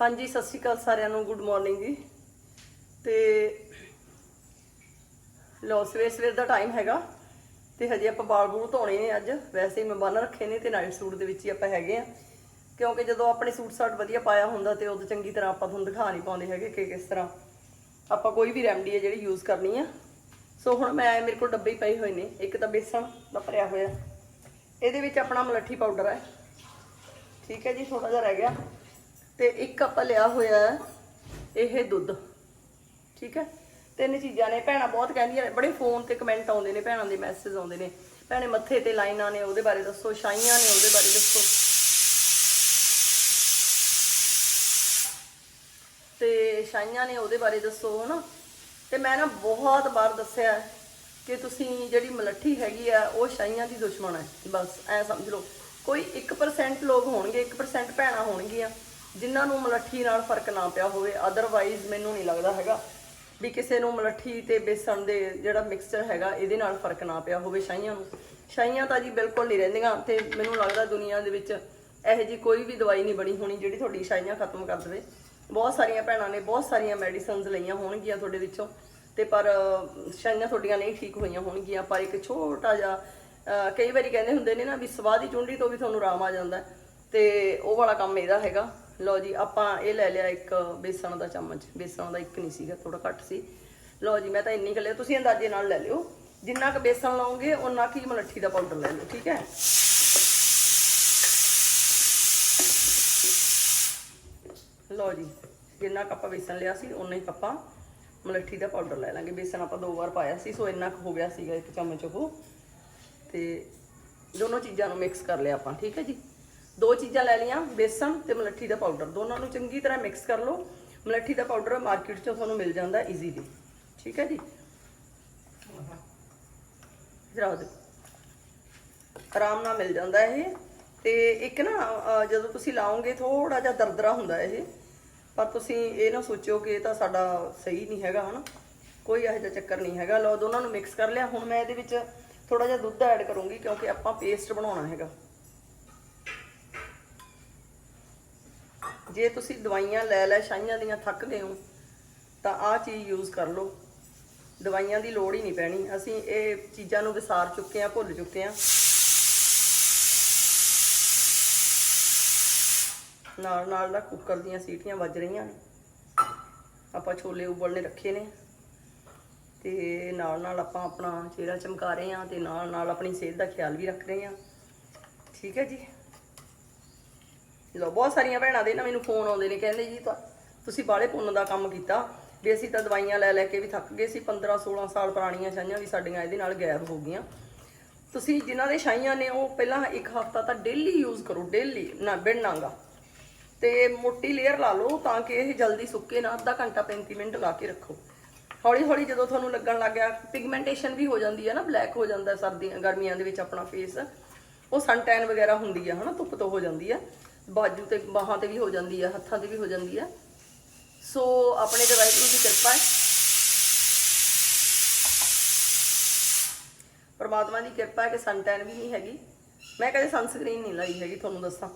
ਹਾਂਜੀ, ਸਤਿ ਸ਼੍ਰੀ ਅਕਾਲ ਸਾਰਿਆਂ ਨੂੰ ਗੁੱਡ ਮਾਰਨਿੰਗ ਜੀ। ਤੇ ਲੋ ਸਵੇਰ ਸਵੇਰ ਦਾ ਟਾਈਮ ਹੈਗਾ ਤੇ ਹਜੇ ਆਪਾਂ ਵਾਲ ਬੂਲ ਧੋਣੇ ਨੇ ਅੱਜ। ਵੈਸੇ ਹੀ ਮੈਂ ਬੰਨ ਰੱਖੇ ਨੇ ਤੇ ਨਾਈਟ ਸੂਟ ਦੇ ਵਿੱਚ ਹੀ ਆਪਾਂ ਹੈਗੇ ਆ। ਕਿਉਂਕਿ ਜਦੋਂ ਆਪਣੇ ਸੂਟ ਸਾਟ ਵਧੀਆ ਪਾਇਆ ਹੁੰਦਾ ਤੇ ਉਦੋਂ ਚੰਗੀ ਤਰ੍ਹਾਂ ਆਪਾਂ ਤੁਹਾਨੂੰ ਦਿਖਾ ਨਹੀਂ ਪਾਉਂਦੇ ਹੈਗੇ ਕਿ ਕਿਸ ਤਰ੍ਹਾਂ ਆਪਾਂ ਕੋਈ ਵੀ ਰੈਮਡੀ ਹੈ ਜਿਹੜੀ ਯੂਜ਼ ਕਰਨੀ ਆ। ਸੋ ਹੁਣ ਮੈਂ, ਮੇਰੇ ਕੋਲ ਡੱਬੇ ਹੀ ਪਏ ਹੋਏ ਨੇ। ਇੱਕ ਤਾਂ ਬੇਸਣ ਦਾ ਭਰਿਆ ਹੋਇਆ। ਇਹਦੇ ਵਿੱਚ ਆਪਣਾ ਮਲੱਠੀ ਪਾਊਡਰ ਹੈ। ਠੀਕ ਹੈ ਜੀ ਥੋੜਾ ਜਿਹਾ ਰਹਿ ਗਿਆ। ਤੇ ਇੱਕ ਆਪਾਂ ਲਿਆ ਹੋਇਆ ਇਹ ਦੁੱਧ, ਠੀਕ ਹੈ? ਤਿੰਨ ਚੀਜ਼ਾਂ ਨੇ, ਭੈਣਾਂ ਬਹੁਤ ਕਹਿੰਦੀਆਂ ਬੜੇ ਫੋਨ ਤੇ ਕਮੈਂਟ ਆਉਂਦੇ ਨੇ, ਭੈਣਾਂ ਦੇ ਮੈਸੇਜ ਆਉਂਦੇ ਨੇ। ਭੈਣੇ ਮੱਥੇ ਤੇ ਲਾਈਨਾਂ ਨੇ, ਉਹਦੇ ਬਾਰੇ ਦੱਸੋ ਛਾਈਆਂ ਨੇ, ਉਹਦੇ ਬਾਰੇ ਦੱਸੋ। ਤੇ ਛਾਈਆਂ ਨੇ, ਉਹਦੇ ਬਾਰੇ ਦੱਸੋ, ਹਨਾ? ਤੇ ਮੈਂ ਨਾ ਬਹੁਤ ਵਾਰ ਦੱਸਿਆ ਕਿ ਤੁਸੀਂ ਜਿਹੜੀ ਮਲੱਠੀ ਹੈਗੀ ਆ, ਉਹ ਛਾਈਆਂ ਦੀ ਦੁਸ਼ਮਣ ਹੈ। ਬਸ, ਐ ਸਮਝ ਲਓ। ਕੋਈ 1% ਲੋਕ ਹੋਣਗੇ 1% ਭੈਣਾਂ ਹੋਣਗੀਆਂ। ਜਿਨ੍ਹਾਂ ਨੂੰ ਮਲੱਠੀ ਨਾਲ ਫ਼ਰਕ ਨਾ ਪਿਆ ਹੋਵੇ ਅਦਰਵਾਈਜ਼ ਮੈਨੂੰ ਨਹੀਂ ਲੱਗਦਾ ਹੈਗਾ ਵੀ ਕਿਸੇ ਨੂੰ ਮਲੱਠੀ ਤੇ ਬੇਸਣ ਦੇ ਜਿਹੜਾ ਮਿਕਸਚਰ ਹੈਗਾ, ਇਹਦੇ ਨਾਲ ਫ਼ਰਕ ਨਾ ਪਿਆ ਹੋਵੇ ਛਾਈਆਂ ਨੂੰ ਛਾਈਆਂ ਤਾਂ ਜੀ ਬਿਲਕੁਲ ਨਹੀਂ ਰਹਿੰਦੀਆਂ ਤੇ ਮੈਨੂੰ ਲੱਗਦਾ ਦੁਨੀਆ ਦੇ ਵਿੱਚ ਇਹੋ ਜੀ ਕੋਈ ਵੀ ਦਵਾਈ ਨਹੀਂ ਬਣੀ ਹੋਣੀ ਜਿਹੜੀ ਤੁਹਾਡੀ ਸ਼ਾਈਆਂ ਖਤਮ ਕਰ ਦੇਵੇ ਬਹੁਤ ਸਾਰੀਆਂ ਭੈਣਾਂ ਨੇ ਬਹੁਤ ਸਾਰੀਆਂ ਮੈਡੀਸਿਨਸ ਲਈਆਂ ਹੋਣਗੀਆਂ ਤੁਹਾਡੇ ਵਿੱਚੋਂ ਤੇ ਪਰ ਸ਼ਾਈਆਂ ਤੁਹਾਡੀਆਂ ਨਹੀਂ ਠੀਕ ਹੋਈਆਂ ਹੋਣਗੀਆਂ, ਪਰ ਇੱਕ ਛੋਟਾ ਜਿਹਾ ਕਈ ਵਾਰੀ ਕਹਿੰਦੇ ਹੁੰਦੇ ਨੇ ਨਾ ਵੀ ਸਵਾਹ ਦੀ ਚੁੰਡੀ ਤੋਂ ਵੀ ਤੁਹਾਨੂੰ ਆਰਾਮ ਆ ਜਾਂਦਾ ਹੈ। ਤੇ ਉਹ ਵਾਲਾ ਕੰਮ ਇਹਦਾ ਹੈਗਾ ਲਓ ਜੀ, ਆਪਾਂ ਇਹ ਲੈ ਲਿਆ ਇੱਕ ਬੇਸਣ ਦਾ ਚਮਚ। ਬੇਸਣ ਦਾ ਇੱਕ ਨਹੀਂ ਸੀਗਾ ਥੋੜਾ ਘੱਟ ਸੀ। ਲਓ ਜੀ, ਮੈਂ ਤਾਂ ਇੰਨੀ ਕੁ ਲਿਆ ਤੁਸੀਂ ਅੰਦਾਜ਼ੇ ਨਾਲ ਲੈ ਲਿਓ। ਜਿੰਨਾ ਕੁ ਬੇਸਣ ਲਾਓਗੇ ਕੁ ਹੀ ਮਲੱਠੀ ਦਾ ਪਾਊਡਰ ਲੈ ਲਿਓ, ਠੀਕ ਹੈ? ਲਓ ਜੀ, ਜਿੰਨਾ ਕੁ ਆਪਾਂ ਬੇਸਣ ਲਿਆ ਸੀ ਉਨਾ ਹੀ ਆਪਾਂ ਮਲੱਠੀ ਦਾ ਪਾਊਡਰ ਲੈ ਲਾਂਗੇ। ਬੇਸਣ ਆਪਾਂ ਦੋ ਵਾਰ ਪਾਇਆ ਸੀ, ਸੋ ਇੰਨਾ ਕੁ ਹੋ ਗਿਆ ਸੀਗਾ ਇੱਕ ਚਮਚ ਉਹ। ਤੇ ਦੋਨੋਂ ਚੀਜ਼ਾਂ ਨੂੰ ਮਿਕਸ ਕਰ ਲਿਆ ਆਪਾਂ, ਠੀਕ ਹੈ ਜੀ? ਦੋ ਚੀਜ਼ਾਂ ਲੈ ਲਈਆਂ, ਬੇਸਣ ਤੇ ਮਲੱਠੀ ਦਾ ਪਾਊਡਰ ਦੋਨਾਂ ਨੂੰ ਚੰਗੀ ਤਰ੍ਹਾਂ ਮਿਕਸ ਕਰ ਲਓ। ਮਲੱਠੀ ਦਾ ਪਾਊਡਰ ਮਾਰਕੀਟ 'ਚੋਂ ਤੁਹਾਨੂੰ ਮਿਲ ਜਾਂਦਾ ਈਜ਼ੀਲੀ ਠੀਕ ਹੈ ਜੀ? ਜਰਾ ਦੇ ਆਰਾਮ ਨਾਲ ਮਿਲ ਜਾਂਦਾ ਇਹ। ਤੇ ਇੱਕ ਨਾ ਜਦੋਂ ਤੁਸੀਂ ਲਾਓਗੇ ਥੋੜਾ ਜਿਹਾ ਦਰਦਰਾ ਹੁੰਦਾ ਇਹ। ਪਰ ਤੁਸੀਂ ਇਹ ਨਾ ਸੋਚਿਓ ਕਿ ਇਹ ਤਾਂ ਸਾਡਾ ਸਹੀ ਨਹੀਂ ਹੈਗਾ, ਹਨਾ? ਕੋਈ ਇਹੋ ਜਿਹਾ ਚੱਕਰ ਨਹੀਂ ਹੈਗਾ। ਲਓ, ਦੋਨਾਂ ਨੂੰ ਮਿਕਸ ਕਰ ਲਿਆ। ਹੁਣ ਮੈਂ ਇਹਦੇ ਵਿੱਚ ਥੋੜਾ ਜਿਹਾ ਦੁੱਧ ਐਡ ਕਰੂੰਗੀ ਕਿਉਂਕਿ ਆਪਾਂ ਪੇਸਟ ਬਣਾਉਣਾ ਹੈਗਾ। ਜੇ ਤੁਸੀਂ ਦਵਾਈਆਂ ਲੈ ਲੈ ਛਾਈਆਂ ਦੀਆਂ ਥੱਕ ਗਏ ਹੋ, ਤਾਂ ਆਹ ਚੀਜ਼ ਯੂਜ਼ ਕਰ ਲਓ। ਦਵਾਈਆਂ ਦੀ ਲੋੜ ਹੀ ਨਹੀਂ ਪੈਣੀ। ਅਸੀਂ ਇਹ ਚੀਜ਼ਾਂ ਨੂੰ ਵਿਸਾਰ ਚੁੱਕੇ ਆ ਭੁੱਲ ਚੁੱਕੇ ਆ ਨਾਲ ਨਾਲ ਦਾ ਕੁੱਕਰ ਦੀਆਂ ਸੀਟੀਆਂ ਵੱਜ ਰਹੀਆਂ ਨੇ। ਆਪਾਂ ਛੋਲੇ ਉਬਲਨੇ ਰੱਖੇ ਨੇ। ਤੇ ਨਾਲ ਨਾਲ ਆਪਾਂ ਆਪਣਾ ਚਿਹਰਾ ਚਮਕਾ ਰਹੇ ਆ ਤੇ ਨਾਲ ਨਾਲ ਆਪਣੀ ਸਿਹਤ ਦਾ ਖਿਆਲ ਵੀ ਰੱਖ ਰਹੇ ਆ ਠੀਕ ਹੈ ਜੀ? ਲਓ, ਬਹੁਤ ਸਾਰੀਆਂ ਭੈਣਾਂ ਦੇ ਨਾ ਮੈਨੂੰ ਫੋਨ ਆਉਂਦੇ ਨੇ, ਕਹਿੰਦੇ ਜੀ ਤੁਸੀਂ ਬਾਲੇ ਪੁੰਨ ਦਾ ਕੰਮ ਕੀਤਾ ਵੀ ਅਸੀਂ ਤਾਂ ਦਵਾਈਆਂ ਲੈ ਲੈ ਕੇ ਵੀ ਥੱਕ ਗਏ ਸੀ 15 16 ਸਾਲ ਪੁਰਾਣੀਆਂ ਛਾਈਆਂ ਵੀ ਸਾਡੀਆਂ ਇਹਦੇ ਨਾਲ ਗਾਇਬ ਹੋ ਗਈਆਂ। ਤੁਸੀਂ ਜਿਨ੍ਹਾਂ ਦੇ ਛਾਈਆਂ ਨੇ, ਉਹ ਪਹਿਲਾਂ ਇੱਕ ਹਫਤਾ ਤਾਂ ਡੇਲੀ ਯੂਜ਼ ਕਰੋ ਡੇਲੀ ਨਾ ਬਿਨਨਾਗਾ ਤੇ ਮੋਟੀ ਲੇਅਰ ਲਾ ਲਓ ਤਾਂ ਕਿ ਇਹ ਜਲਦੀ ਸੁੱਕੇ ਨਾ, ਅੱਧਾ ਘੰਟਾ 35 ਮਿੰਟ ਲਾ ਕੇ ਰੱਖੋ। ਹੌਲੀ ਹੌਲੀ ਜਦੋਂ ਤੁਹਾਨੂੰ ਲੱਗਣ ਲੱਗ ਗਿਆ ਪਿਗਮੈਂਟੇਸ਼ਨ ਵੀ ਹੋ ਜਾਂਦੀ ਹੈ ਨਾ ਬਲੈਕ ਹੋ ਜਾਂਦਾ ਸਰਦੀਆਂ, ਗਰਮੀਆਂ ਦੇ ਵਿੱਚ ਆਪਣਾ ਫੇਸ ਉਹ ਸਨਟੈਨ ਵਗੈਰਾ ਹੁੰਦੀ ਹੈ ਹਨਾ, ਧੁੱਪ ਤੋਂ ਹੋ ਜਾਂਦੀ ਹੈ ਬਾਜੂ ਤੇ ਬਾਹਾਂ ਤੇ ਵੀ ਹੋ ਜਾਂਦੀ ਆ, ਹੱਥਾਂ ਤੇ ਵੀ ਹੋ ਜਾਂਦੀ ਆ। ਸੋ ਆਪਣੇ ਤੇ ਵਾਹਿਗੁਰੂ ਦੀ ਕਿਰਪਾ ਹੈ। ਪਰਮਾਤਮਾ ਦੀ ਕਿਰਪਾ ਹੈ ਕਿ ਸਨ ਟੈਨ ਵੀ ਨਹੀਂ ਹੈਗੀ। ਮੈਂ ਕਦੇ ਸਨਸਕ੍ਰੀਨ ਨਹੀਂ ਲਾਈ ਹੈਗੀ, ਤੁਹਾਨੂੰ ਦੱਸਾਂ।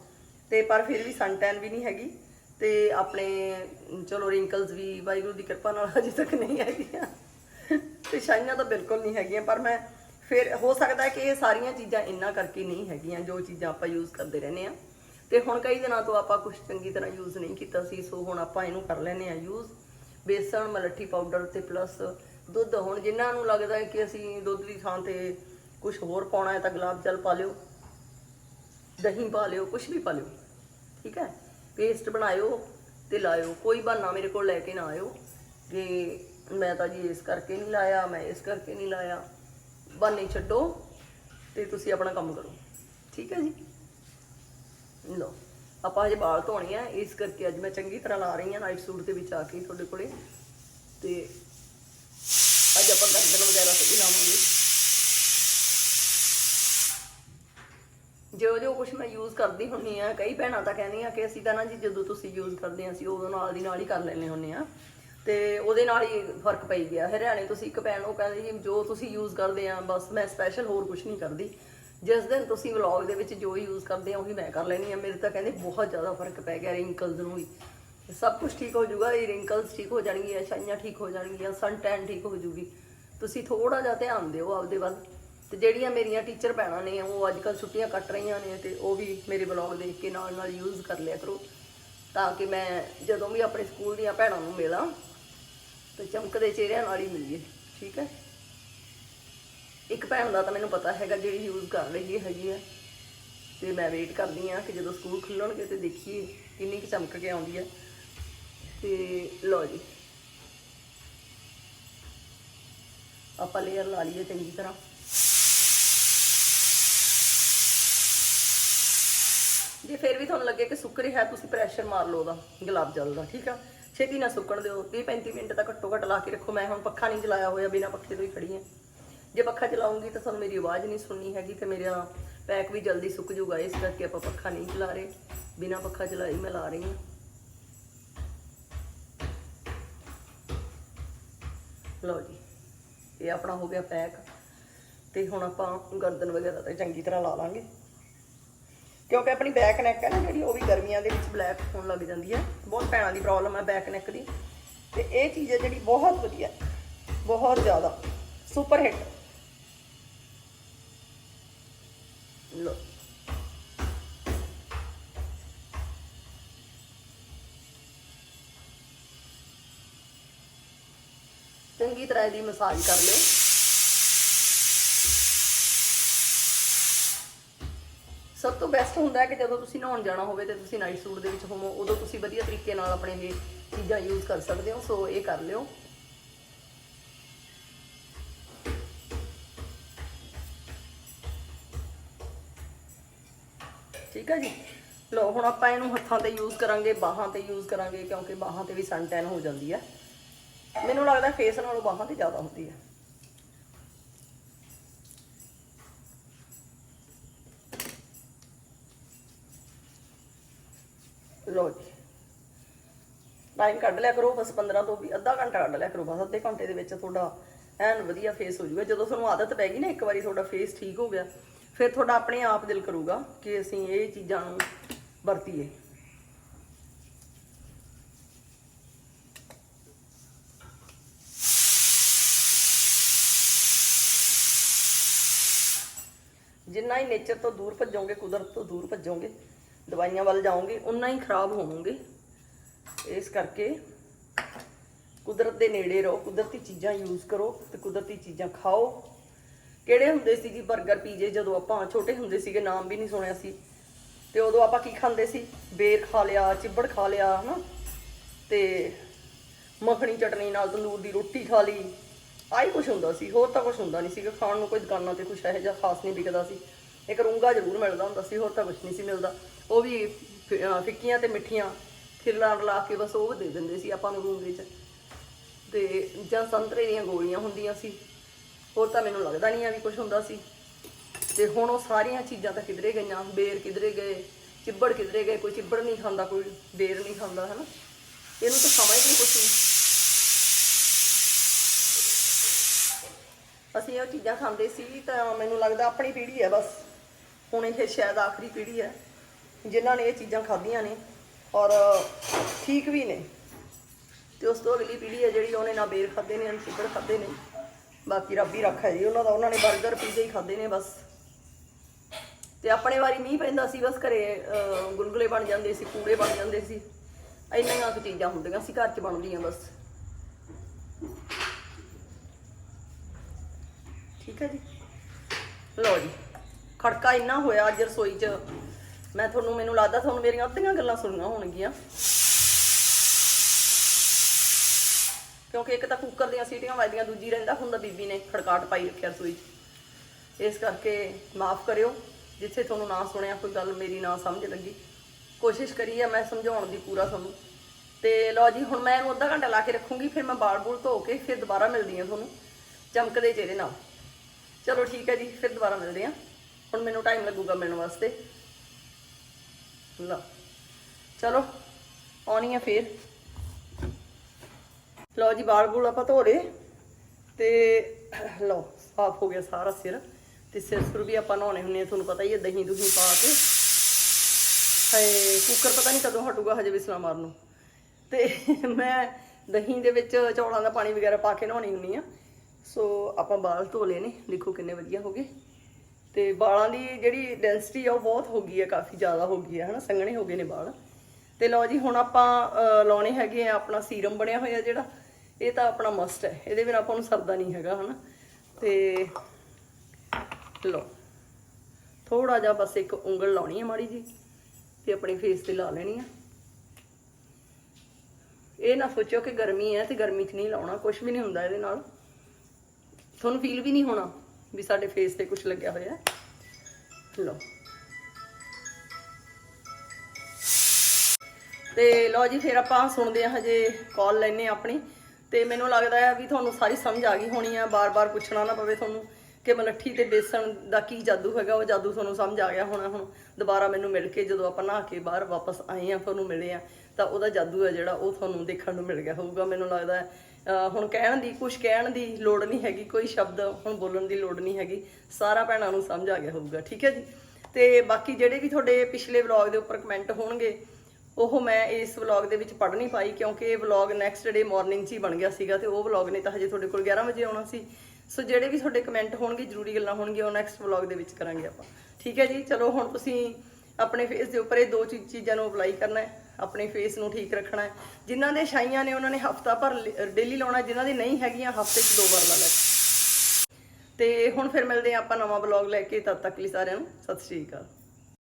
ਤੇ ਪਰ ਫਿਰ ਵੀ ਸਨ ਟੈਨ ਵੀ ਨਹੀਂ ਹੈਗੀ। ਤੇ ਆਪਣੇ, ਚਲੋ ਰਿੰਕਲਸ ਵੀ ਵਾਹਿਗੁਰੂ ਦੀ ਕਿਰਪਾ ਨਾਲ ਅਜੇ ਤੱਕ ਨਹੀਂ ਹੈਗੀਆਂ। ਤੇ ਛਾਈਆਂ ਤਾਂ ਬਿਲਕੁਲ ਨਹੀਂ ਹੈਗੀਆਂ, ਪਰ ਮੈਂ ਫਿਰ, ਹੋ ਸਕਦਾ ਹੈ ਕਿ ਇਹ ਸਾਰੀਆਂ ਚੀਜ਼ਾਂ ਇੰਨਾ ਕਰਕੇ ਨਹੀਂ ਹੈਗੀਆਂ, ਜੋ ਚੀਜ਼ਾਂ ਆਪਾਂ ਯੂਜ਼ ਕਰਦੇ ਰਹਿੰਦੇ ਆ ਤੇ ਹੁਣ ਕਈ ਦਿਨਾਂ ਤੋਂ ਆਪਾਂ ਕੁਝ ਚੰਗੀ ਤਰ੍ਹਾਂ ਯੂਜ਼ ਨਹੀਂ ਕੀਤਾ ਸੀ ਸੋ ਹੁਣ ਆਪਾਂ ਇਹਨੂੰ ਕਰ ਲੈਨੇ ਆ ਯੂਜ਼ ਬੇਸਣ, ਮਲੱਠੀ ਪਾਊਡਰ ਤੇ ਪਲੱਸ ਦੁੱਧ, ਹੁਣ ਜਿਨ੍ਹਾਂ ਨੂੰ ਲੱਗਦਾ ਹੈ ਕਿ ਅਸੀਂ ਦੁੱਧ ਦੀ ਥਾਂ ਤੇ ਕੁਝ ਹੋਰ ਪਾਉਣਾ ਹੈ ਤਾਂ ਗੁਲਾਬ ਜਲ ਪਾ ਲਿਓ, ਦਹੀਂ ਪਾ ਲਿਓ ਕੁਝ ਵੀ ਪਾ ਲਿਓ, ਠੀਕ ਹੈ? ਪੇਸਟ ਬਣਾਇਓ ਤੇ ਲਾਇਓ, ਕੋਈ ਬਹਾਨਾ ਮੇਰੇ ਕੋਲ ਲੈ ਕੇ ਨਾ ਆਇਓ ਕਿ ਮੈਂ ਤਾਂ ਜੀ ਇਸ ਕਰਕੇ ਨਹੀਂ ਲਾਇਆ, ਮੈਂ ਇਸ ਕਰਕੇ ਨਹੀਂ ਲਾਇਆ, ਬਹਾਨੇ ਛੱਡੋ ਤੇ ਤੁਸੀਂ ਆਪਣਾ ਕੰਮ ਕਰੋ, ਠੀਕ ਹੈ ਜੀ? ਲੋ ਆਪਾਂ ਹਜੇ ਵਾਲ ਧੋਣੇ ਆ, ਇਸ ਕਰਕੇ ਅੱਜ ਮੈਂ ਚੰਗੀ ਤਰ੍ਹਾਂ ਲਾ ਰਹੀ ਹਾਂ ਨਾਈਟ ਸੂਟ ਦੇ ਵਿੱਚ ਆ ਕੇ ਤੁਹਾਡੇ ਕੋਲੇ। ਤੇ ਅੱਜ ਆਪਾਂ ਗਰਦਨ ਵਗੈਰਾ ਤੇ ਲਾਵਾਂਗੇ। ਜੋ ਜੋ ਕੁਝ ਮੈਂ ਯੂਜ਼ ਕਰਦੀ ਹੁੰਨੀ ਆ ਕਈ ਭੈਣਾਂ ਤਾਂ ਕਹਿੰਦੀਆਂ ਕਿ ਅਸੀਂ ਤਾਂ ਨਾ ਜੀ ਜਦੋਂ ਤੁਸੀਂ ਯੂਜ਼ ਕਰਦੇ ਆ ਅਸੀਂ ਉਦੋਂ ਨਾਲ ਦੀ ਨਾਲ ਹੀ ਕਰ ਲੈਨੇ ਹੁੰਨੇ ਆ ਤੇ ਉਹਦੇ ਨਾਲ ਹੀ ਫ਼ਰਕ ਪਈ ਗਿਆ। ਹਰਿਆਣੇ ਤੁਸੀਂ ਇੱਕ ਭੈਣ, ਉਹ ਕਹਿੰਦੇ ਜੋ ਤੁਸੀਂ ਯੂਜ਼ ਕਰਦੇ ਆ, ਬਸ ਮੈਂ ਸਪੈਸ਼ਲ ਹੋਰ ਕੁਝ ਨਹੀਂ ਕਰਦੀ। ਜਿਸ ਦਿਨ ਤੁਸੀਂ ਵਲੌਗ ਦੇ ਵਿੱਚ ਜੋ ਯੂਜ਼ ਕਰਦੇ ਆ, ਉਹੀ ਮੈਂ ਕਰ ਲੈਣੀ ਆ ਮੇਰੇ ਤਾਂ ਕਹਿੰਦੇ ਬਹੁਤ ਜ਼ਿਆਦਾ ਫ਼ਰਕ ਪੈ ਗਿਆ ਰਿੰਕਲਸ ਨੂੰ ਵੀ। ਸਭ ਕੁਝ ਠੀਕ ਹੋ ਜਾਊਗਾ, ਇਹ ਰਿੰਕਲਸ ਠੀਕ ਹੋ ਜਾਣਗੀਆਂ, ਛਾਈਆਂ ਠੀਕ ਹੋ ਜਾਣਗੀਆਂ ਸਨ ਟੈਨ ਠੀਕ ਹੋ ਜੂਗੀ ਤੁਸੀਂ ਥੋੜਾ ਜਿਹਾ ਧਿਆਨ ਦਿਓ ਆਪਦੇ ਵੱਲ। ਤੇ ਜਿਹੜੀਆਂ ਮੇਰੀਆਂ ਟੀਚਰ ਭੈਣਾਂ ਨੇ, ਉਹ ਅੱਜ ਕੱਲ ਛੁੱਟੀਆਂ ਕੱਟ ਰਹੀਆਂ ਨੇ ਤੇ ਉਹ ਵੀ ਮੇਰੇ ਬਲੌਗ ਦੇਖ ਕੇ ਨਾਲ ਨਾਲ ਯੂਜ਼ ਕਰ ਲਿਆ ਕਰੋ। ਤਾਂ ਕਿ ਮੈਂ ਜਦੋਂ ਵੀ ਆਪਣੇ ਸਕੂਲ ਦੀਆਂ ਭੈਣਾਂ ਨੂੰ ਮਿਲਾਂ, ਤੇ ਚਮਕਦੇ ਚਿਹਰਿਆਂ ਨਾਲ ਹੀ ਮਿਲੀਏ। ਠੀਕ ਹੈ? ਇੱਕ ਭੈਣ ਦਾ ਤਾਂ ਮੈਨੂੰ ਪਤਾ ਹੈਗਾ ਜਿਹੜੀ ਯੂਜ਼ ਕਰ ਰਹੀ ਹੈਗੀ ਹੈ ਤੇ ਮੈਂ ਵੇਟ ਕਰਦੀ ਆ ਕਿ ਜਦੋਂ ਸਕੂਲ ਖੁੱਲਣਗੇ ਤੇ ਦੇਖੀਏ ਕਿੰਨੀ ਕੁ ਚਮਕ ਕੇ ਆਉਂਦੀ ਹੈ ਤੇ ਲਓ ਜੀ। ਆਪਾਂ ਲੇਅਰ ਲਾ ਲਈਏ ਚੰਗੀ ਤਰ੍ਹਾਂ। ਜੇ ਫਿਰ ਵੀ ਤੁਹਾਨੂੰ ਲੱਗੇ ਕਿ ਸੁੱਕ ਰਿਹਾ, ਤੁਸੀਂ ਪ੍ਰੈਸ਼ਰ ਮਾਰ ਲਓ ਉਹਦਾ, ਗੁਲਾਬ ਜਲ ਦਾ, ਠੀਕ ਆ? ਛੇਤੀ ਨਾ ਸੁੱਕਣ ਦਿਓ। 30 35 ਮਿੰਟ ਤੱਕ ਘੱਟੋ ਘੱਟ ਲਾ ਕੇ ਰੱਖੋ। ਮੈਂ ਹੁਣ ਪੱਖਾ ਨਹੀਂ ਚਲਾਇਆ ਹੋਇਆ, ਬਿਨਾ ਪੱਖੇ ਤੋਂ ਹੀ ਖੜੀ ਹਾਂ ਜੇ ਪੱਖਾ ਚਲਾਉਂਗੀ ਤਾਂ ਤੁਹਾਨੂੰ ਮੇਰੀ ਆਵਾਜ਼ ਨਹੀਂ ਸੁਣਨੀ ਹੈਗੀ ਤੇ ਮੇਰਾ ਪੈਕ ਵੀ ਜਲਦੀ ਸੁੱਕ ਜਾਊਗਾ, ਇਸ ਕਰਕੇ ਆਪਾਂ ਪੱਖਾ ਨਹੀਂ ਚਲਾ ਰਹੇ। ਬਿਨਾ ਪੱਖਾ ਚਲਾਈ ਮੈਂ ਲਾ ਰਹੀ ਹਾਂ। ਲਓ ਜੀ, ਇਹ ਆਪਣਾ ਹੋ ਗਿਆ ਪੈਕ ਤੇ ਹੁਣ ਆਪਾਂ ਗਰਦਨ ਵਗੈਰਾ ਤੇ ਚੰਗੀ ਤਰ੍ਹਾਂ ਲਾ ਲਾਂਗੇ। ਕਿਉਂਕਿ ਆਪਣੀ ਬੈਕ ਨੈਕ ਹੈ ਨਾ ਜਿਹੜੀ, ਉਹ ਵੀ ਗਰਮੀਆਂ ਦੇ ਵਿੱਚ ਬਲੈਕ ਹੋਣ ਲੱਗ ਜਾਂਦੀ ਹੈ। ਬਹੁਤ ਭੈਣਾਂ ਦੀ ਪ੍ਰੋਬਲਮ ਹੈ ਬੈਕ ਨੈਕ ਦੀ। ਤੇ ਇਹ ਚੀਜ਼ ਹੈ ਜਿਹੜੀ ਬਹੁਤ ਵਧੀਆ, ਬਹੁਤ ਜ਼ਿਆਦਾ ਸੁਪਰ ਹਿੱਟ ਲੋ ਚੰਗੀ ਤਰ੍ਹਾਂ ਇਹਦੀ ਮਸਾਜ ਕਰ ਲਿਓ। ਸਭ ਤੋਂ ਬੈਸਟ ਹੁੰਦਾ ਹੈ ਕਿ ਜਦੋਂ ਤੁਸੀਂ ਨਹਾਉਣ ਜਾਣਾ ਹੋਵੇ ਤੇ ਤੁਸੀਂ ਨਾਈਟ ਸੂਟ ਦੇ ਵਿੱਚ ਹੋਵੋ, ਉਦੋਂ ਤੁਸੀਂ ਵਧੀਆ ਤਰੀਕੇ ਨਾਲ ਆਪਣੇ ਇਹ ਚੀਜ਼ਾਂ ਯੂਜ਼ ਕਰ ਸਕਦੇ ਹੋ ਸੋ ਇਹ ਕਰ ਲਿਓ। ਠੀਕ ਹੈ ਜੀ? ਲੋ ਹੁਣ ਆਪਾਂ ਇਹਨੂੰ ਹੱਥਾਂ ਤੇ ਯੂਜ਼ ਕਰਾਂਗੇ, ਬਾਹਾਂ ਤੇ ਯੂਜ਼ ਕਰਾਂਗੇ, ਕਿਉਂਕਿ ਬਾਹਾਂ ਤੇ ਵੀ ਸਨ ਟੈਨ ਹੋ ਜਾਂਦੀ ਹੈ ਮੈਨੂੰ ਲੱਗਦਾ ਫੇਸ ਨਾਲੋਂ ਬਾਹਾਂ ਤੇ ਜ਼ਿਆਦਾ ਹੁੰਦੀ ਹੈ ਲੋ ਜੀ। ਟਾਈਮ ਕੱਢ ਲਿਆ ਕਰੋ, ਬਸ 15 ਤੋਂ ਵੀ ਅੱਧਾ ਘੰਟਾ ਕੱਢ ਲਿਆ ਕਰੋ, ਬਸ ਅੱਧੇ ਘੰਟੇ ਦੇ ਵਿੱਚ ਤੁਹਾਡਾ ਐਨ ਵਧੀਆ ਫੇਸ ਹੋ ਜਾਊਗਾ। ਜਦੋਂ ਤੁਹਾਨੂੰ ਆਦਤ ਪੈ ਗਈ ਨਾ, ਇੱਕ ਵਾਰੀ ਤੁਹਾਡਾ ਫੇਸ ਠੀਕ ਹੋ ਗਿਆ ਫਿਰ ਤੁਹਾਡਾ ਆਪਣੇ ਆਪ ਦਿਲ ਕਰੂਗਾ ਕਿ ਅਸੀਂ ਇਹ ਚੀਜ਼ਾਂ ਨੂੰ ਵਰਤੀਏ ਜਿੰਨਾ ਹੀ ਨੇਚਰ ਤੋਂ ਦੂਰ ਭੱਜੋਗੇ ਕੁਦਰਤ ਤੋਂ ਦੂਰ ਭੱਜੋਗੇ ਦਵਾਈਆਂ ਵੱਲ ਜਾਓਗੇ ਉਨਾ ਹੀ ਖਰਾਬ ਹੋਵੋਗੇ ਇਸ ਕਰਕੇ ਕੁਦਰਤ ਦੇ ਨੇੜੇ ਰਹੋ ਕੁਦਰਤੀ ਚੀਜ਼ਾਂ ਯੂਜ਼ ਕਰੋ ਤੇ ਕੁਦਰਤੀ ਚੀਜ਼ਾਂ ਖਾਓ ਕਿਹੜੇ ਹੁੰਦੇ ਸੀ ਜੀ 버ਗਰ ਪੀਜੇ ਜਦੋਂ ਆਪਾਂ ਛੋਟੇ ਹੁੰਦੇ ਸੀਗੇ, ਨਾਮ ਵੀ ਨਹੀਂ ਸੁਣਿਆ ਸੀ। ਤੇ ਉਦੋਂ ਆਪਾਂ ਕੀ ਖਾਂਦੇ ਸੀ? ਬੇਰ ਖਾ ਲਿਆ, ਚਿੱਬੜ ਖਾ ਲਿਆ, ਹਨਾ? ਤੇ ਮੱਖਣੀ ਚਟਨੀ ਨਾਲ ਤੰਦੂਰ ਦੀ ਰੋਟੀ ਖਾ ਲਈ। ਆਹੀ ਕੁਝ ਹੁੰਦਾ ਸੀ, ਹੋਰ ਤਾਂ ਕੁਝ ਹੁੰਦਾ ਨਹੀਂ ਸੀਗਾ। ਖਾਣ ਨੂੰ ਕੋਈ ਦੁਕਾਨਾਂ ਤੇ ਕੁਝ ਇਹੋ ਜਿਹਾ ਖਾਸ ਨਹੀਂ ਵਿਕਦਾ ਸੀ। ਇੱਕ ਰੂੰਗਾ ਜ਼ਰੂਰ ਮਿਲਦਾ ਹੁੰਦਾ ਸੀ, ਹੋਰ ਤਾਂ ਕੁਝ ਨਹੀਂ ਸੀ ਮਿਲਦਾ। ਉਹ ਵੀ ਫਿ- ਫਿੱਕੀਆਂ ਤੇ ਮਿੱਠੀਆਂ, ਖਿਰਲਾ ਰਲਾ ਕੇ ਬਸ ਉਹ ਦੇ ਦਿੰਦੇ ਸੀ ਆਪਾਂ ਨੂੰ ਰੂਮ ਵਿੱਚ। ਤੇ ਜਾਂ ਸੰਤਰੇ ਦੀਆਂ ਗੋਲੀਆਂ ਹੁੰਦੀਆਂ ਸੀ। ਹੋਰ ਤਾਂ ਮੈਨੂੰ ਲੱਗਦਾ ਨਹੀਂ ਆ ਵੀ ਕੁਝ ਹੁੰਦਾ ਸੀ। ਤੇ ਹੁਣ ਉਹ ਸਾਰੀਆਂ ਚੀਜ਼ਾਂ ਤਾਂ ਕਿਧਰੇ ਗਈਆਂ, ਬੇਰ ਕਿਧਰੇ ਗਏ, ਚਿੱਬੜ ਕਿਧਰੇ ਗਏ, ਕੋਈ ਚਿੱਬੜ ਨਹੀਂ ਖਾਂਦਾ, ਕੋਈ ਬੇਰ ਨਹੀਂ ਖਾਂਦਾ, ਹਨਾ? ਇਹਨੂੰ ਤਾਂ ਸਮਝ ਨਹੀਂ ਕੁਛ ਅਸੀਂ ਉਹ ਚੀਜ਼ਾਂ ਖਾਂਦੇ ਸੀ ਤਾਂ ਮੈਨੂੰ ਲੱਗਦਾ ਆਪਣੀ ਪੀੜ੍ਹੀ ਹੈ ਬਸ। ਹੁਣ ਇਹ ਸ਼ਾਇਦ ਆਖਰੀ ਪੀੜ੍ਹੀ ਹੈ, ਜਿਨ੍ਹਾਂ ਨੇ ਇਹ ਚੀਜ਼ਾਂ ਖਾਧੀਆਂ ਨੇ ਔਰ ਠੀਕ ਵੀ ਨੇ। ਤੇ ਉਸ ਤੋਂ ਅਗਲੀ ਪੀੜ੍ਹੀ ਹੈ ਜਿਹੜੀ ਉਹਨੇ ਨਾ ਬੇਰ ਖਾਦੇ ਨੇ, ਨਾ ਚਿੱਬੜ ਖਾਦੇ ਨੇ। ਬਾਕੀ ਰੱਬ ਹੀ ਰੱਖਾ ਜੀ ਉਹਨਾਂ ਦਾ ਉਹਨਾਂ ਨੇ 버ਗਰ ਪੀਜ਼ੇ ਹੀ ਖਾਦੇ ਨੇ ਬਸ। ਤੇ ਆਪਣੇ ਵਾਰੀ ਮੀਂਹ ਪੈਂਦਾ ਸੀ ਬਸ ਘਰੇ ਅਹ, ਗੁਲਗੁਲੇ ਬਣ ਜਾਂਦੇ ਸੀ ਕੂੜੇ ਬਣ ਜਾਂਦੇ ਸੀ। ਇੰਨੀਆਂ ਕੁ ਚੀਜ਼ਾਂ ਹੁੰਦੀਆਂ ਸੀ ਘਰ 'ਚ ਬਣਦੀਆਂ ਬਸ। ਠੀਕ ਹੈ ਜੀ। ਲਓ ਜੀ ਖੜਕਾ ਇੰਨਾ ਹੋਇਆ ਅੱਜ ਰਸੋਈ 'ਚ। ਮੈਂ ਤੁਹਾਨੂੰ ਮੈਨੂੰ ਲੱਗਦਾ ਤੁਹਾਨੂੰ ਮੇਰੀਆਂ ਅੱਧੀਆਂ ਗੱਲਾਂ ਸੁਣੀਆਂ ਹੋਣਗੀਆਂ। ਕਿਉਂਕਿ ਇੱਕ ਤਾਂ ਕੁੱਕਰ ਦੀਆਂ ਸੀਟੀਆਂ ਵੱਜਦੀਆਂ, ਦੂਜੀ ਰਹਿੰਦਾ ਹੁੰਦਾ ਬੀਬੀ ਨੇ ਖੜਕਾਟ ਪਾਈ ਰੱਖਿਆ ਰਸੋਈ 'ਚ। ਇਸ ਕਰਕੇ ਮਾਫ ਕਰਿਓ, ਜਿੱਥੇ ਤੁਹਾਨੂੰ ਨਾ ਸੁਣਿਆ ਕੋਈ ਗੱਲ ਮੇਰੀ ਨਾ ਸਮਝ ਲੱਗੀ। ਕੋਸ਼ਿਸ਼ ਕਰੀ ਆ ਮੈਂ ਸਮਝਾਉਣ ਦੀ ਪੂਰਾ ਤੁਹਾਨੂੰ ਤੇ ਲਓ ਜੀ, ਹੁਣ ਮੈਂ ਇਹਨੂੰ ਅੱਧਾ ਘੰਟਾ ਲਾ ਕੇ ਰੱਖੂੰਗੀ, ਫਿਰ ਮੈਂ ਬਾਲ ਬੂਲ ਧੋ ਕੇ ਫਿਰ ਦੁਬਾਰਾ ਮਿਲਦੀ ਹਾਂ ਤੁਹਾਨੂੰ, ਚਮਕਦੇ ਚਿਹਰੇ ਨਾਲ। ਚਲੋ ਠੀਕ ਹੈ ਜੀ, ਫਿਰ ਦੁਬਾਰਾ ਮਿਲਦੇ ਹਾਂ। ਹੁਣ ਮੈਨੂੰ ਟਾਈਮ ਲੱਗੂਗਾ ਮਿਲਣ ਵਾਸਤੇ। ਲਓ। ਚਲੋ, ਆਉਣੀ ਆ ਫਿਰ। ਲਓ ਜੀ, ਬਾਲ ਬੂਲ ਆਪਾਂ ਧੋ ਲਏ ਤੇ ਲਓ, ਸਾਫ਼ ਹੋ ਗਿਆ ਸਾਰਾ ਸਿਰ ਤੇ ਸਿਰ ਸੁਰ ਵੀ ਆਪਾਂ ਨਹਾਉਣੇ ਹੁੰਨੇ ਆ, ਤੁਹਾਨੂੰ ਪਤਾ ਹੀ ਹੈ ਦਹੀਂ ਦੁਹੀਂ ਪਾ ਕੇ। ਹਾਏ ਕੁੱਕਰ ਪਤਾ ਨਹੀਂ ਕਦੋਂ ਹਟੂਗਾ ਹਜੇ ਵਿਸਲਾ ਮਾਰਨ ਨੂੰ। ਤੇ ਮੈਂ ਦਹੀਂ ਦੇ ਵਿੱਚ ਚੌਲਾਂ ਦਾ ਪਾਣੀ ਵਗੈਰਾ ਪਾ ਕੇ ਨਹਾਉਣੀ ਹੁੰਨੀ ਆ। ਸੋ ਆਪਾਂ ਵਾਲ ਧੋ ਲਏ ਨੇ, ਦੇਖੋ ਕਿੰਨੇ ਵਧੀਆ ਹੋ ਗਏ। ਤੇ ਵਾਲਾਂ ਦੀ ਜਿਹੜੀ ਡੈਂਸਿਟੀ ਆ, ਉਹ ਬਹੁਤ ਹੋ ਗਈ ਹੈ ਕਾਫੀ ਜ਼ਿਆਦਾ ਹੋ ਗਈ ਹੈ ਹਨਾ, ਸੰਘਣੇ ਹੋ ਗਏ ਨੇ ਵਾਲ ਤੇ ਲਓ ਜੀ, ਹੁਣ ਆਪਾਂ ਲਾਉਣੇ ਹੈਗੇ ਆ ਆਪਣਾ ਸੀਰਮ ਬਣਿਆ ਹੋਇਆ ਜਿਹੜਾ। ਇਹ ਤਾਂ ਆਪਣਾ ਮਸਟ ਹੈ, ਇਹਦੇ ਬਿਨਾਂ ਆਪਾਂ ਨੂੰ ਸਰਦਾ ਨਹੀਂ ਹੈਗਾ, ਹਨਾ? ਤੇ ਲਓ ਥੋੜਾ ਜਿਹਾ ਬਸ ਇੱਕ ਉਂਗਲ ਲਾਉਣੀ ਹੈ ਮਾੜੀ ਜੀ ਤੇ ਆਪਣੇ ਫੇਸ ਤੇ ਲਾ ਲੈਣੀ ਆ। ਇਹ ਨਾ ਸੋਚਿਓ ਕਿ ਗਰਮੀ ਹੈ ਤੇ ਗਰਮੀ 'ਚ ਨਹੀਂ ਲਾਉਣਾ ਕੁਝ ਵੀ ਨਹੀਂ ਹੁੰਦਾ ਇਹਦੇ ਨਾਲ। ਤੁਹਾਨੂੰ ਫੀਲ ਵੀ ਨਹੀਂ ਹੋਣਾ ਵੀ ਸਾਡੇ ਫੇਸ ਤੇ ਕੁਝ ਲੱਗਿਆ ਹੋਇਆ ਹੈ। ਲਓ। ਤੇ ਲਓ ਜੀ, ਫਿਰ ਆਪਾਂ ਸੁਣਦੇ ਆ ਹਜੇ ਕਾਲ ਲੈਨੇ ਆ ਆਪਣੀ। ਤੇ ਮੈਨੂੰ ਲੱਗਦਾ ਹੈ ਵੀ ਤੁਹਾਨੂੰ ਸਾਰੀ ਸਮਝ ਆ ਗਈ ਹੋਣੀ ਆ, ਬਾਰ-ਬਾਰ ਪੁੱਛਣਾ ਨਾ ਪਵੇ ਤੁਹਾਨੂੰ ਕਿ ਮਲੱਠੀ ਤੇ ਬੇਸਣ ਦਾ ਕੀ ਜਾਦੂ ਹੈਗਾ, ਉਹ ਜਾਦੂ ਤੁਹਾਨੂੰ ਸਮਝ ਆ ਗਿਆ ਹੋਣਾ ਹੁਣ। ਦੁਬਾਰਾ ਮੈਨੂੰ ਮਿਲ ਕੇ ਜਦੋਂ ਆਪਾਂ ਨਹਾ ਕੇ ਬਾਹਰ ਵਾਪਸ ਆਏ ਆ, ਤੁਹਾਨੂੰ ਮਿਲੇ ਆ, ਤਾਂ ਉਹਦਾ ਜਾਦੂ ਹੈ ਜਿਹੜਾ ਉਹ ਤੁਹਾਨੂੰ ਦੇਖਣ ਨੂੰ ਮਿਲ ਗਿਆ ਹੋਊਗਾ। ਮੈਨੂੰ ਲੱਗਦਾ ਹੈ ਹੁਣ ਕਹਿਣ ਦੀ ਕੁਝ ਕਹਿਣ ਦੀ ਲੋੜ ਨਹੀਂ ਹੈਗੀ, ਕੋਈ ਸ਼ਬਦ ਹੁਣ ਬੋਲਣ ਦੀ ਲੋੜ ਨਹੀਂ ਹੈਗੀ, ਸਾਰਾ ਭੈਣਾਂ ਨੂੰ ਸਮਝ ਆ ਗਿਆ ਹੋਊਗਾ, ਠੀਕ ਹੈ ਜੀ? ਤੇ ਬਾਕੀ ਜਿਹੜੇ ਵੀ ਤੁਹਾਡੇ ਪਿਛਲੇ ਵਲੌਗ ਦੇ ਉੱਪਰ ਕਮੈਂਟ ਹੋਣਗੇ ਉਹ ਮੈਂ ਇਸ ਵਲੌਗ ਦੇ ਵਿੱਚ ਪੜ੍ਹ ਨਹੀਂ ਪਾਈ ਕਿਉਂਕਿ ਇਹ ਵਲੌਗ ਨੈਕਸਟ ਡੇ ਮਾਰਨਿੰਗ 'ਚ ਹੀ ਬਣ ਗਿਆ ਸੀਗਾ ਤੇ ਉਹ ਵਲੌਗ ਨੇ ਤਾਂ ਹਜੇ ਤੁਹਾਡੇ ਕੋਲ 11 ਵਜੇ ਆਉਣਾ ਸੀ। ਸੋ ਜਿਹੜੇ ਵੀ ਤੁਹਾਡੇ ਕਮੈਂਟ ਹੋਣਗੇ, ਜ਼ਰੂਰੀ ਗੱਲਾਂ ਹੋਣਗੀਆਂ, ਉਹ ਨੈਕਸਟ ਵਲੌਗ ਦੇ ਵਿੱਚ ਕਰਾਂਗੇ ਆਪਾਂ। ਠੀਕ ਹੈ ਜੀ? ਚਲੋ, ਹੁਣ ਤੁਸੀਂ ਆਪਣੇ ਫੇਸ ਦੇ ਉੱਪਰ ਇਹ ਦੋ ਚੀ- ਚੀਜ਼ਾਂ ਨੂੰ ਅਪਲਾਈ ਕਰਨਾ ਹੈ। ਆਪਣੇ ਫੇਸ ਨੂੰ ਠੀਕ ਰੱਖਣਾ ਹੈ। ਜਿਨ੍ਹਾਂ ਦੇ ਛਾਈਆਂ ਨੇ, ਉਹਨਾਂ ਨੇ ਹਫਤਾ ਭਰ ਡੇਲੀ ਲਾਉਣਾ, ਜਿਨ੍ਹਾਂ ਦੀ ਨਹੀਂ ਹੈਗੀਆਂ, ਹਫ਼ਤੇ 'ਚ ਦੋ ਵਾਰ ਲਾ ਲੈ ਤੇ ਹੁਣ ਫਿਰ ਮਿਲਦੇ ਹਾਂ ਆਪਾਂ ਨਵਾਂ ਵਲੌਗ ਲੈ ਕੇ। ਤਦ ਤੱਕ ਲਈ ਸਾਰਿਆਂ ਨੂੰ ਸਤਿ ਸ਼੍ਰੀ ਅਕਾਲ।